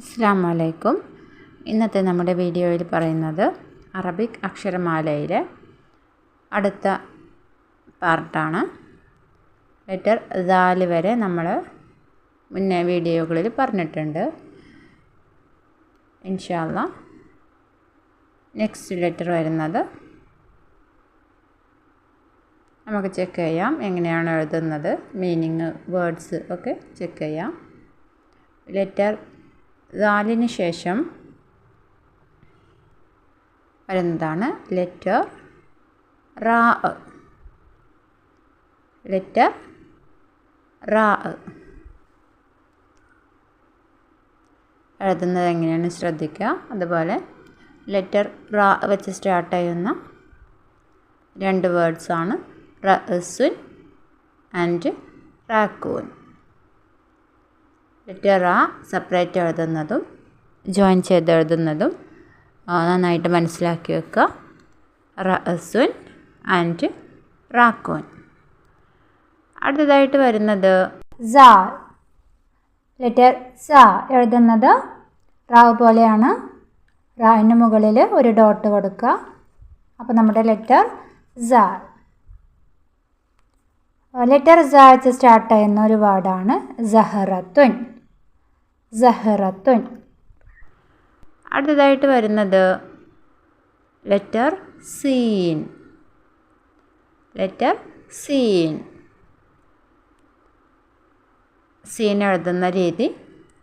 അസ്സാം വലൈക്കും ഇന്നത്തെ നമ്മുടെ വീഡിയോയിൽ പറയുന്നത് അറബിക് അക്ഷരമാലയിലെ അടുത്ത പാർട്ടാണ്. ലെറ്റർ ദാൽ വരെ നമ്മൾ മുന്നേ വീഡിയോകളിൽ പറഞ്ഞിട്ടുണ്ട്. ഇൻഷാല്ല നെക്സ്റ്റ് ലെറ്റർ വരുന്നത് നമുക്ക് ചെക്ക് ചെയ്യാം. എങ്ങനെയാണ് എഴുതുന്നത്? മീനിങ് വേർഡ്സ് ഒക്കെ ചെക്ക് ചെയ്യാം. ലെറ്റർ ദാലിന് ശേഷം വരുന്നതാണ് ലെറ്റർ റാ ലെറ്റർ റാ എഴുതുന്നത് എങ്ങനെയാണ് ശ്രദ്ധിക്കുക? അതുപോലെ ലെറ്റർ റാ വെച്ച് സ്റ്റാർട്ട് ചെയ്യുന്ന രണ്ട് വേർഡ്സാണ് റസുൻ ആൻഡ് റാക്കൂൻ ലെറ്റർ ആ സെപ്പറേറ്റ് എഴുതുന്നതും ജോയിൻ ചെയ്ത് എഴുതുന്നതും നന്നായിട്ട് മനസ്സിലാക്കി വെക്കുക. റസുൻ ആൻഡ് റാക്കൂൻ അടുത്തതായിട്ട് വരുന്നത് സാ ലെറ്റർ സ എഴുതുന്നത് റാവ് പോലെയാണ്. റാവിന് മുകളിൽ ഒരു ഡോട്ട് കൊടുക്കുക. അപ്പോൾ നമ്മുടെ ലെറ്റർ സാ ലെറ്റർ സ വെച്ച് സ്റ്റാർട്ട് ചെയ്യുന്ന ഒരു വേർഡാണ് സഹറത്തുൻ സഹറത്തുൻ അടുത്തതായിട്ട് വരുന്നത് ലെറ്റർ സീൻ ലെറ്റർ സീൻ സീൻ എഴുതുന്ന രീതി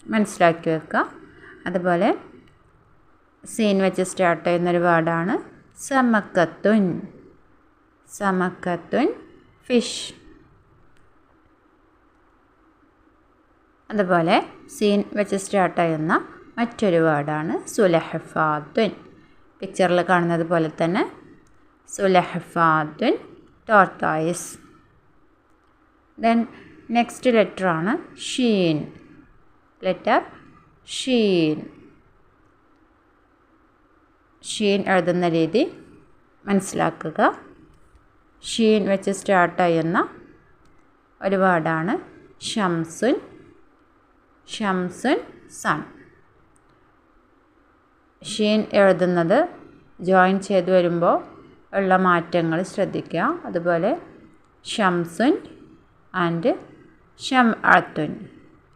മനസ്സിലാക്കി വെക്കുക. അതുപോലെ സീൻ വെച്ച് സ്റ്റാർട്ട് ചെയ്യുന്നൊരു വേർഡാണ് സമക്കത്തുൻ. സമക്കത്തുൻ ഫിഷ്. അതുപോലെ സീൻ വെച്ച് സ്റ്റാർട്ട് ചെയ്യുന്ന മറ്റൊരു വേർഡാണ് സുലഹഫാദ്വൻ പിക്ചറിൽ കാണുന്നത് പോലെ തന്നെ സുലഹഫാദ്വൻ ടോർട്ടോയിസ് ദെൻ നെക്സ്റ്റ് ലെറ്ററാണ് ഷീൻ. ലെറ്റർ ഷീൻ. ഷീൻ എഴുതുന്ന രീതി മനസ്സിലാക്കുക. ഷീൻ വെച്ച് സ്റ്റാർട്ട് ചെയ്യുന്ന ഒരു വേർഡാണ് ഷംസുൻ ഷംസുൻ സൺ ഷീൻ എഴുതുന്നത് ജോയിൻ ചെയ്ത് വരുമ്പോൾ ഉള്ള മാറ്റങ്ങൾ ശ്രദ്ധിക്കുക. അതുപോലെ ഷംസുൻ ആൻഡ് ഷം അത്തുൻ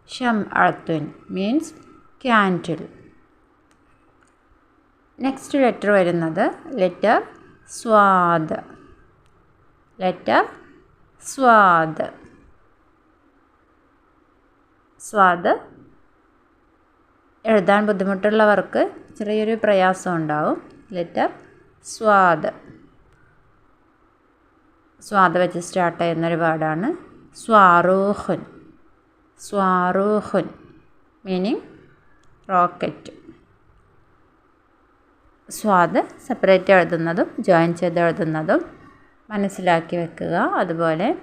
ഷം അത്തുൻ മീൻസ് ക്യാൻഡിൽ നെക്സ്റ്റ് ലെറ്റർ വരുന്നത് ലെറ്റർ സ്വാദ്. ലെറ്റർ സ്വാദ്. സ്വാദ്. എഴുതാൻ ബുദ്ധിമുട്ടുള്ളവർക്ക് ചെറിയൊരു പ്രയാസം ഉണ്ടാവും. ലെറ്റർ സ്വാദ്. സ്വാദ് വെച്ച് സ്റ്റാർട്ട് ചെയ്യുന്നൊരു വേർഡാണ് സ്വാറൂഹുൻ. സ്വാറൂഹുൻ. Meaning rocket. സ്വാദ് സെപ്പറേറ്റ് എഴുതുന്നതും ജോയിൻ ചെയ്ത് എഴുതുന്നതും മനസ്സിലാക്കി വെക്കുക. അതുപോലെ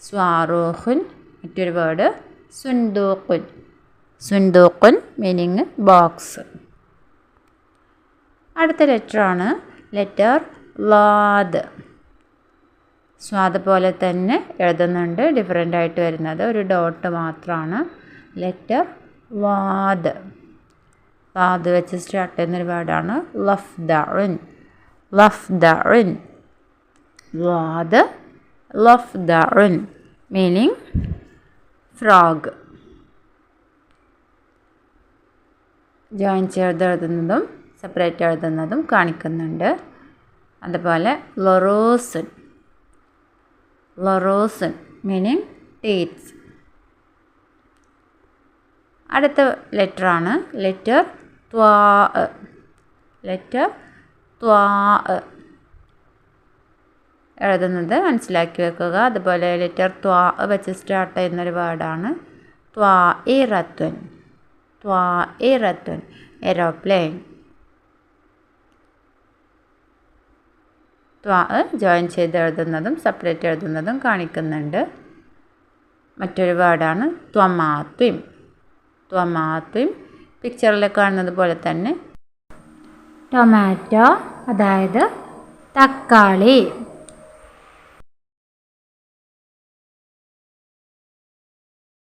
സ്വാറൂഹുൻ മറ്റൊരു വേർഡ് സുൻദൂഖുൻ സുന്ദൂക്കുൻ മീനിങ് ബോക്സ് അടുത്ത ലെറ്റർ ആണ് ലെറ്റർ ലാദ് സ്വാദ് പോലെ തന്നെ എഴുതുന്നുണ്ട്. ഡിഫറെന്റ് ആയിട്ട് വരുന്നത് ഒരു ഡോട്ട് മാത്രമാണ്. ലെറ്റർ വാദ് വാദ് വെച്ച് സ്റ്റാർട്ട് ചെയ്യുന്നൊരു വേർഡാണ് ലഫ് ദഉൻ ലഫ് ദഉൻ വാദ് ലഫ് ദഉൻ മീനിങ് ഫ്രോഗ്. ജോയിൻ ചെയ്ത് എഴുതുന്നതും സെപ്പറേറ്റ് എഴുതുന്നതും കാണിക്കുന്നുണ്ട്. അതുപോലെ ലൊറോസൻ. ലൊറോസൻ മീനിങ് ടേറ്റ്സ് അടുത്ത ലെറ്ററാണ്. ലെറ്റർ ത്വാ ലെറ്റർ ത്വാ എഴുതുന്നത്. മനസ്സിലാക്കി വെക്കുക. അതുപോലെ ലെറ്റർ ത്വാ വെച്ച് സ്റ്റാർട്ട് ചെയ്യുന്നൊരു വേർഡാണ്. ത്വാ ഇറത്തുൻ ത്വാ ഇറത്തുൻ എറോപ്ലെയിൻ ത്വാ ജോയിൻ ചെയ്ത് എഴുതുന്നതും സെപ്പറേറ്റ് എഴുതുന്നതും കാണിക്കുന്നുണ്ട്. മറ്റൊരു വേർഡാണ് ത്വമാത്വിം. ത്വമാത്വിം. പിക്ചറിൽ കാണുന്നത് പോലെ തന്നെ. ടൊമാറ്റോ അതായത് തക്കാളി.